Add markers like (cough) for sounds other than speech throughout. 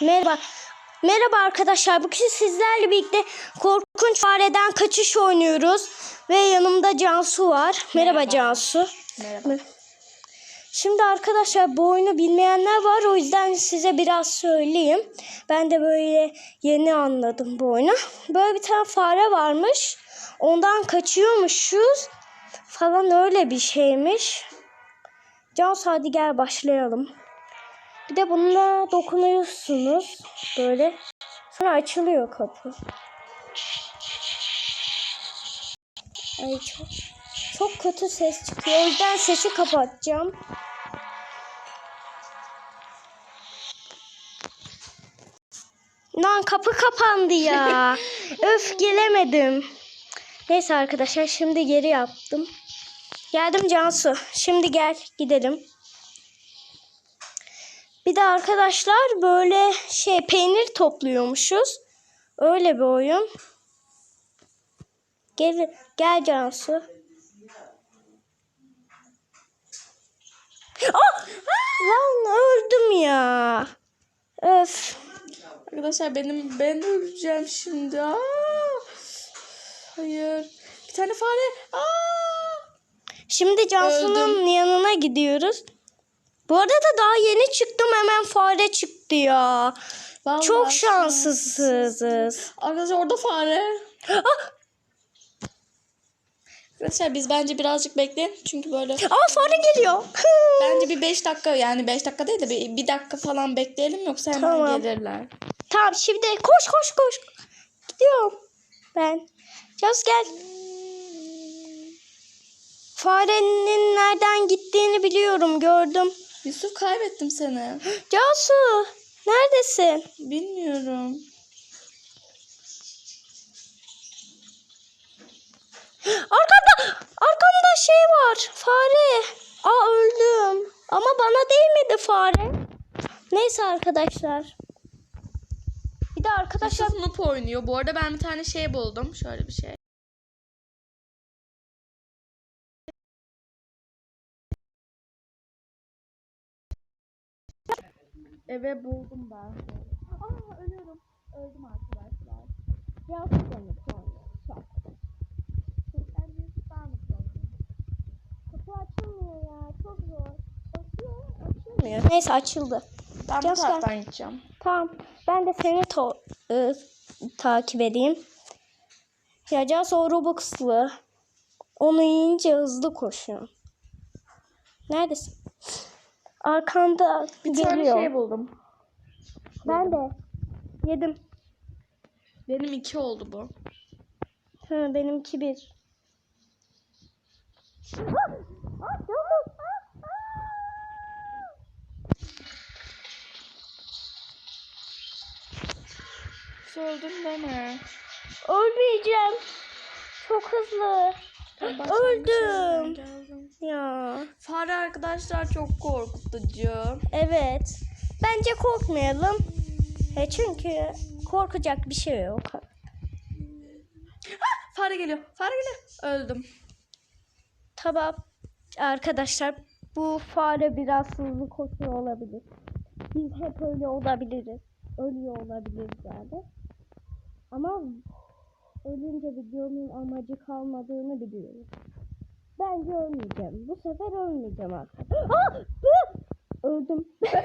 Merhaba. Merhaba arkadaşlar. Bugün sizlerle birlikte korkunç fareden kaçış oynuyoruz. Ve yanımda Cansu var. Merhaba, Merhaba. Cansu. Merhaba. Şimdi arkadaşlar bu oyunu bilmeyenler var. O yüzden size biraz söyleyeyim. Ben de böyle yeni anladım bu oyunu. Böyle bir tane fare varmış. Ondan kaçıyormuşuz. Falan öyle bir şeymiş. Cansu hadi gel başlayalım. Bir de bununla dokunuyorsunuz. Böyle. Sonra açılıyor kapı. Ay çok çok kötü ses çıkıyor. O yüzden sesi kapatacağım. Lan kapı kapandı ya. (laughs) Öf gelemedim. Neyse arkadaşlar şimdi geri yaptım. Geldim Cansu. Şimdi gel gidelim. Bir de arkadaşlar böyle şey peynir topluyormuşuz. Öyle bir oyun. Gel gel Cansu. Ah! Lan öldüm ya. Öf. Arkadaşlar benim ben öleceğim şimdi. Aa! Hayır. Bir tane fare. Aa! Şimdi Cansu'nun yanına gidiyoruz. Bu arada daha yeni çıktım hemen fare çıktı ya. Vallahi Çok şanssızız. Arkadaşlar orada fare. Ah! Arkadaşlar biz bence birazcık bekleyin. Çünkü böyle Aa fare geliyor. (laughs) bence bir 5 dakika yani 5 dakika değil de bir, bir dakika falan bekleyelim yoksa hemen Tamam. gelirler. tamam şimdi koş koş koş. Gidiyorum ben. Cansu gel. Farenin nereden gittiğini biliyorum gördüm. Yusuf kaybettim seni. Cansu neredesin? Bilmiyorum. Arkada arkamda şey var. Fare. Aa öldüm. Ama bana değmedi fare. Neyse arkadaşlar. Bir de arkadaşlar Yusuf Noob oynuyor. Bu arada ben bir tane şey buldum. Şöyle bir şey. Eve buldum ben. Aa ölüyorum. Öldüm arkadaşlar. Da mutlu oynuyor. Çok. Ben ben mutlu oldum. Kapı açılmıyor ya. Çok zor. Açıyor. Açılmıyor. Neyse açıldı. Ben bu taraftan gideceğim. Tamam. Ben de seni to- ı, takip edeyim. Ya Cansu o Robux'lı. Onu yiyince hızlı koşuyor. Neredesin? Arkanda Bir geliyor. tane şey buldum. Ben de yedim. Benim iki oldu bu. Ha, benimki bir. Öldüm deme. Ölmeyeceğim. Çok hızlı. Ben Öldüm. Ya. Arkadaşlar çok korkutucu. Evet. Bence korkmayalım. E çünkü korkacak bir şey yok. Fare geliyor. Fare geliyor. Öldüm. Tamam. Arkadaşlar bu fare biraz hızlı koşuyor olabilir. Biz hep öyle olabiliriz. Ölüyor olabiliriz yani. Ama ölünce videonun amacı kalmadığını biliyoruz. Bence ölmeyeceğim. Bu sefer ölmeyeceğim arkadaşlar. (gasps) Aa! Öldüm. (laughs)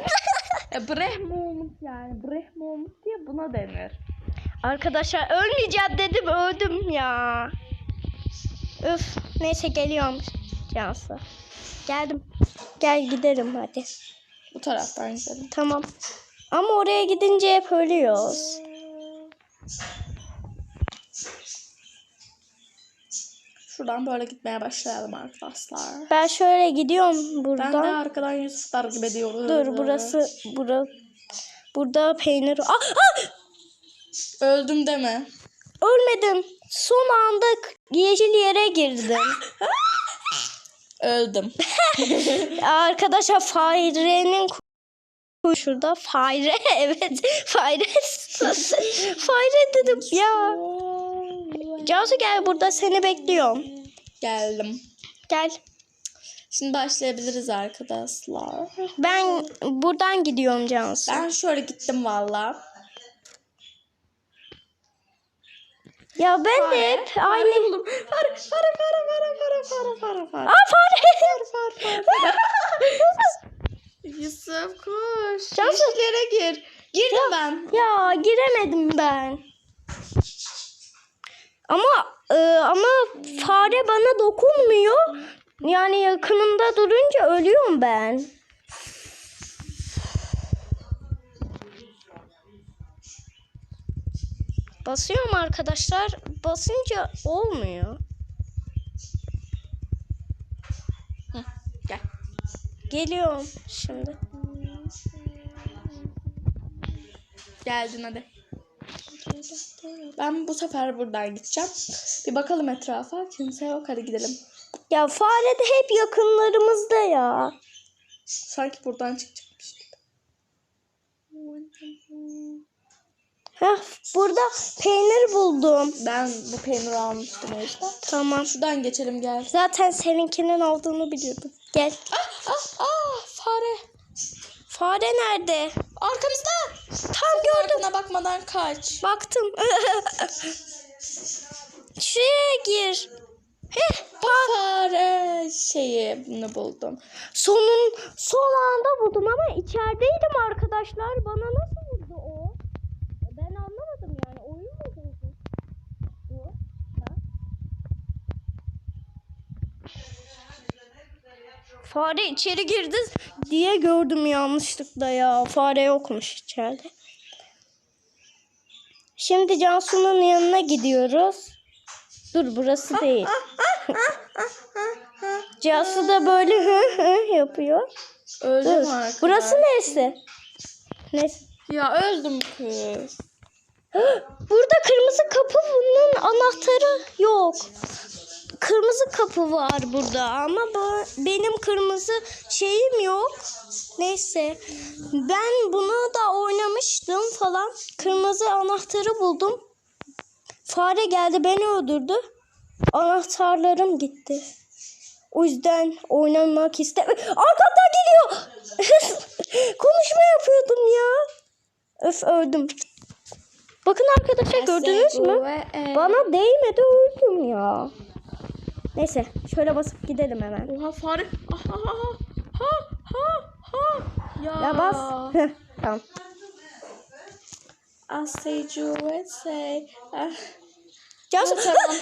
E, Brehmomut yani. Brehmomut diye buna denir. Arkadaşlar ölmeyeceğim dedim öldüm ya. Üf neyse geliyorum Cansu. Geldim. Gel gidelim hadi. Bu taraftan gidelim. Tamam. Ama oraya gidince hep ölüyoruz. Şuradan böyle gitmeye başlayalım arkadaşlar. Ben şöyle gidiyorum Ben de buradan. arkadan Yusuf takip ediyorum. Dur burası bura burada peynir. Ah, ah! Öldüm deme. Ölmedim. Son anda yeşil yere girdim. Öldüm. (laughs) Arkadaşlar farenin şurada fare (laughs) evet fare (laughs) fare dedim ya. Cansu gel burada seni bekliyorum. Geldim. Gel. Şimdi başlayabiliriz arkadaşlar. Ben buradan gidiyorum Cansu. Ben şöyle gittim valla. Ya ben de hep aynı... buldum. Fare, fare, fare, fare, fare, fare, fare, fare. Aa fare! Fare, fare, fare. (laughs) Yusuf koş. Cansu. Yeşillere gir. Girdim ben. Ya giremedim ben. Ama e, ama fare bana dokunmuyor. Yani yakınımda durunca ölüyorum ben. Basıyorum arkadaşlar. Basınca olmuyor. Gel. Geliyorum şimdi. Geldin hadi. Ben bu sefer buradan gideceğim. Bir bakalım etrafa. Kimse yok. Hadi gidelim. Ya fare de hep yakınlarımızda ya. Sanki buradan çıkacakmış gibi. Heh, burada peynir buldum. Ben bu peyniri almıştım o yüzden. Tamam. Şuradan geçelim gel. Zaten seninkinin olduğunu biliyordum. Gel. Ah ah ah fare. Fare nerede? Arkamızda. Tam gördüm. Arkana bakmadan kaç. Baktım. (laughs) Şuraya gir. Heh, Fare şeyi bunu buldum. sonun son anda buldum ama içerideydim arkadaşlar. Bana nasıl vurdu o? Ben anlamadım yani. Oyun mu bozuldu? Bu. Ha? Fare içeri girdi diye gördüm yanlışlıkla ya. Fare yokmuş içeride. Şimdi Cansu'nun yanına gidiyoruz. Dur burası değil. (laughs) Cansu da böyle hı hı yapıyor. Öldüm Dur. arkadaş. Burası neresi? Neyse. Ya öldüm kız. (gasps) Burada kırmızı kapının anahtarı yok. Kırmızı kapı var burada ama bu, benim kırmızı şeyim yok. Neyse. Ben bunu da oynamıştım falan. Kırmızı anahtarı buldum. Fare geldi beni öldürdü. Anahtarlarım gitti. O yüzden oynamak istemiyorum. Arkamdan geliyor. (laughs) Konuşma yapıyordum ya. Öf öldüm. Bakın arkadaşlar gördünüz mü? Bana değmedi öldüm ya. Neyse şöyle basıp gidelim hemen. Oha fare. Ah, ah, ah, ha ha ha. Ya. Ya bas. (laughs) Tamam. I say you would say. Ah. Cansu. (laughs)